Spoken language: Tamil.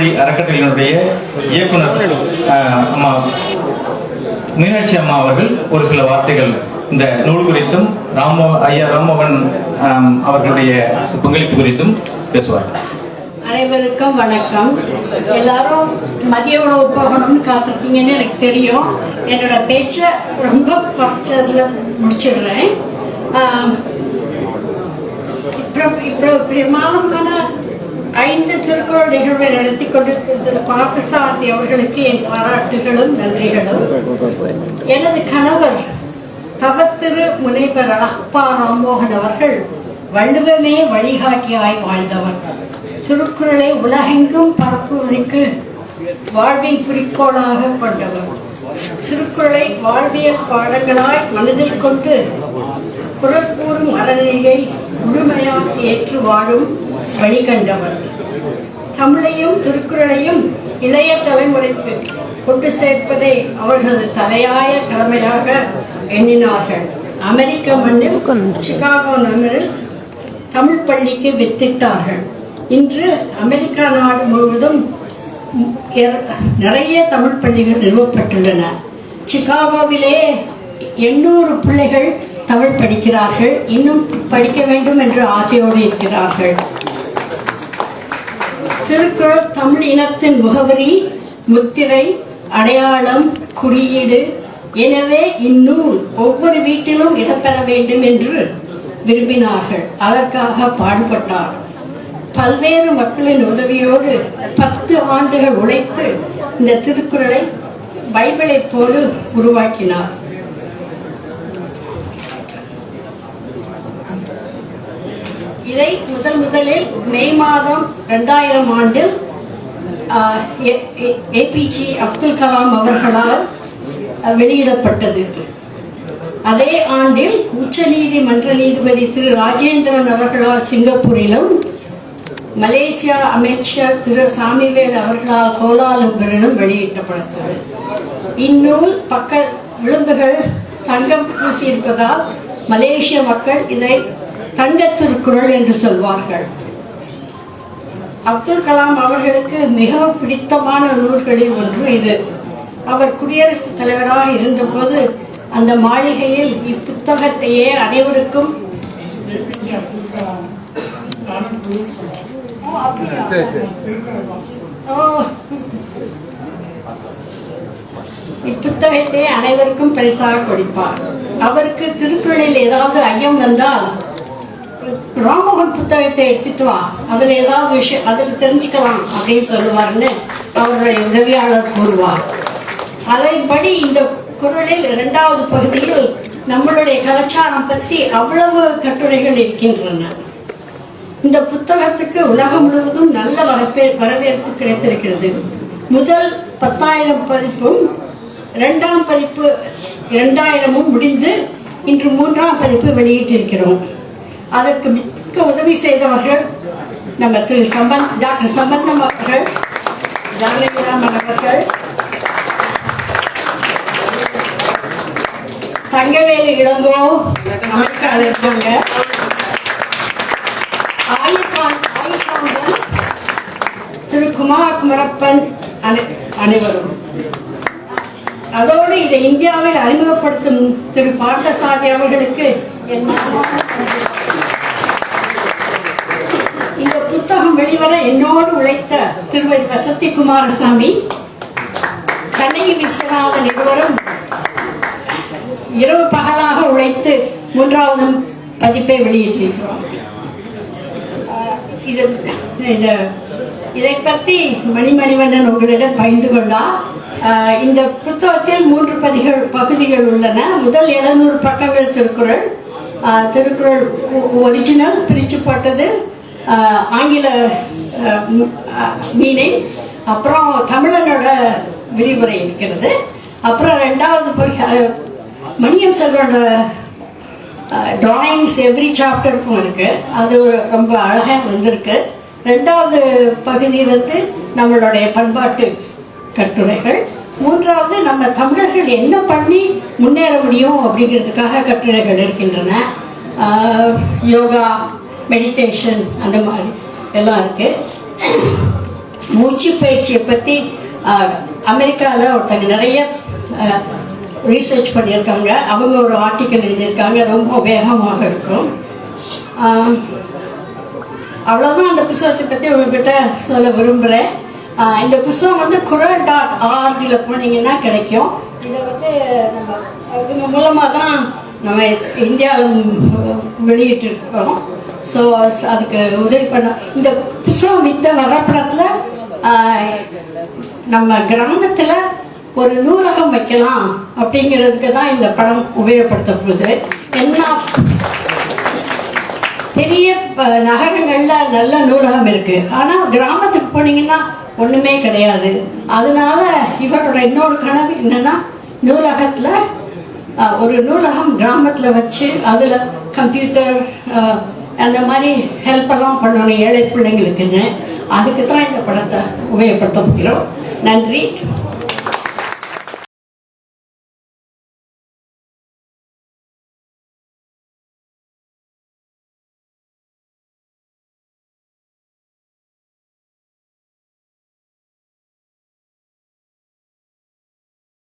தமிழ்மொழி அறக்கட்டளையினுடைய இயக்குனர் அம்மா மீனாட்சி அம்மா அவர்கள் ஒரு சில வார்த்தைகள் இந்த நூல் குறித்தும் ராமோ ஐயா ராமோகன் அவர்களுடைய பங்களிப்பு குறித்தும் பேசுவார். அனைவருக்கும் வணக்கம். எல்லாரும் மதிய உணவு போகணும்னு காத்திருக்கீங்கன்னு எனக்கு தெரியும். என்னோட பேச்சை ரொம்ப குறைச்சதுல முடிச்சிடுறேன். ஆம், இப்போ இப்போ பிரமாதமான ஐந்து திருக்குறள் நிகழ்வை நடத்தி கொண்டிருக்கும் திரு பார்த்தசாரதி அவர்களுக்கு என் பாராட்டுகளும் நன்றிகளும். எனது கணவர் தவத்திரு முனைவர் அழகப்பா ராம்மோகன் அவர்கள் வள்ளுவமே வழிகாட்டியாய் வாழ்ந்தவர். திருக்குறளை உலகெங்கும் பரப்புவதற்கு வாழ்வின் குறிக்கோளாக கொண்டவர். திருக்குறளை வாழ்வியல் பாடங்களாய் மனதில் கொண்டு குரற்கூறும் அறநிலையை முழுமையாக ஏற்று வாழும் வழிகண்டவர். தமிழையும் திருக்குறளையும் இளைய தலைமுறைக்கு கொண்டு சேர்ப்பதை அவர்களது தலையாய கடமையாக எண்ணினார்கள். அமெரிக்க மண்ணில் சிகாகோ நகரில் தமிழ் பள்ளிக்கு வித்திட்டார்கள். இன்று அமெரிக்கா நாடு முழுவதும் நிறைய தமிழ் பள்ளிகள் நிறுவப்பட்டுள்ளன. சிகாகோவிலே எண்ணூறு பிள்ளைகள் தமிழ் படிக்கிறார்கள். இன்னும் படிக்க வேண்டும் என்று ஆசையோடு இருக்கிறார்கள். திருக்குறள் தமிழ் இனத்தின் முகவரி முத்திரை அடையாளம் குறியீடு. எனவே இந்நூல் ஒவ்வொரு வீட்டிலும் இடம்பெற வேண்டும் என்று விரும்பினார்கள். அதற்காக பாடுபட்டார். பல்வேறு மக்களின் உதவியோடு பத்து ஆண்டுகள் உழைத்து இந்த திருக்குறளை பைபிளைப் போல உருவாக்கினார். இதை முதல் முதலில் மே மாதம் ரெண்டாயிரம் ஆண்டில் ஏபிஜி அப்துல் கலாம் அவர்களால் வெளியிடப்பட்டது. அதே ஆண்டில் உச்ச நீதிமன்ற நீதிபதி திரு ராஜேந்திரன் அவர்களால் சிங்கப்பூரிலும் மலேசியா அமைச்சர் திரு சாமிவேல் அவர்களால் கோலாலம்பரிலும் வெளியிட்டப்பட்டது. இந்நூல் பக்க விளிம்புகள் தங்கம் பூசியிருப்பதால் மலேசிய மக்கள் இதை தங்கத் திருக்குறள் என்று சொல்வார்கள். அப்துல் கலாம் அவர்களுக்கு மிகவும் பிடித்தமான நூல்களில் ஒன்று இது. அவர் குடியரசுத் தலைவராக இருந்தபோது அந்த மாளிகையில் இப்புத்தகத்தையே அனைவருக்கும். இப்புத்தகத்தை அனைவருக்கும் பரிசாக கொடுப்பார். அவருக்கு திருக்குறளில் ஏதாவது ஐயம் வந்தால் ராமோகன் புத்தகத்தை எடுத்துட்டு வா. அதுல ஏதாவது விஷயம் அதில் தெரிஞ்சுக்கலாம் அப்படின்னு சொல்லுவார்னு அவருடைய உதவியாளர் கூறுவார். அதைப்படி இந்த குரலில் இரண்டாவது பகுதியில் நம்மளுடைய கலாச்சாரம் பற்றி அவ்வளவு கட்டுரைகள் இருக்கின்றன. இந்த புத்தகத்துக்கு உலகம் முழுவதும் நல்ல வரப்பே வரவேற்பு கிடைத்திருக்கிறது. முதல் பத்தாயிரம் பதிப்பும் இரண்டாம் பதிப்பு இரண்டாயிரமும் முடிந்து இன்று மூன்றாம் பதிப்பு வெளியிட்டிருக்கிறோம். அதற்கு மிக்க உதவி செய்தவர்கள் நம்ம திரு சம்பந்த் டாக்டர் சம்பந்தம் அவர்கள் ஜானகிராமன் அவர்கள் தங்கவேலு இளங்கோ அமைக்காளர் இருக்காங்க. திரு குமார் குமரப்பன் அனை- அனைவரும். அதோடு இதை இந்தியாவில் அறிமுகப்படுத்தும் திரு பார்த்தசாரதி அவர்களுக்கு என் இந்த புத்தகம் வெளிவர என்னோடு உழைத்த திருமதி வசந்தி குமாரசாமி கண்ணகி விஸ்வநாதன் இருவரும் இரவு பகலாக உழைத்து மூன்றாவது பதிப்பை வெளியிட்டிருக்கிறோம். இது இந்த இதை பற்றி மணிமணிவண்ணன் உங்களிடம் பகிர்ந்து கொண்டார். இந்த புத்தகத்தில் மூன்று பதிகள் பகுதிகள் உள்ளன. முதல் எழுநூறு பக்கங்கள் திருக்குறள். திருக்குறள் ஒரிஜினல் பிரித்து போட்டது. ஆங்கில மீனிங் அப்புறம் தமிழனோட விரிவுரை இருக்கிறது. அப்புறம் ரெண்டாவது மணியம் செல்வனோட டிராயிங்ஸ் எவ்ரி சாப்டருக்கும் இருக்கு. அது ரொம்ப அழகாக வந்திருக்கு. ரெண்டாவது பகுதி வந்து நம்மளுடைய பண்பாட்டு கட்டுரைகள். மூன்றாவது நம்ம தமிழர்கள் என்ன பண்ணி முன்னேற முடியும் அப்படிங்கிறதுக்காக கட்டுரைகள் இருக்கின்றன. யோகா மெடிடேஷன் அந்த மாதிரி எல்லாம் இருக்கு. மூச்சு பயிற்சியை பற்றி அமெரிக்காவில் ஒருத்தங்க நிறைய ரீசர்ச் பண்ணியிருக்காங்க. அவங்க ஒரு ஆர்டிக்கல் எழுதியிருக்காங்க. ரொம்ப வேகமாக இருக்கும். அவ்வளோதான் அந்த புத்தகத்தை பற்றி உங்ககிட்ட சொல்ல விரும்புகிறேன் இந்த புத்தகம் வந்து குரல் டாட் ஆர்கில் போனீங்கன்னா கிடைக்கும். இதை வந்து நம்ம இவங்க மூலமாக தான் நம்ம இந்தியாவில் வெளியிட்டிருக்கிறோம். ஸோ அதுக்கு உதவி பண்ண இந்த புஷ்பம் வித்த வரப்புறத்தில் நம்ம கிராமத்தில் ஒரு நூலகம் வைக்கலாம் அப்படிங்கிறதுக்கு தான் இந்த படம் உபயோகப்படுத்த போகுது என்ன பெரிய நகரங்களில் நல்ல நூலகம் இருக்குது ஆனால் கிராமத்துக்கு போனீங்கன்னா ஒன்றுமே கிடையாது. அதனால இவரோட இன்னொரு கனவு என்னன்னா நூலகத்தில் ஒரு நூலகம் கிராமத்தில் வச்சு அதில் கம்ப்யூட்டர் அந்த மாதிரி ஹெல்ப் எல்லாம் பண்ணணும் ஏழை பிள்ளைங்களுக்குன்னு. அதுக்கு தான் இந்த படத்தை உபயோகப்படுத்த போகிறோம். நன்றி.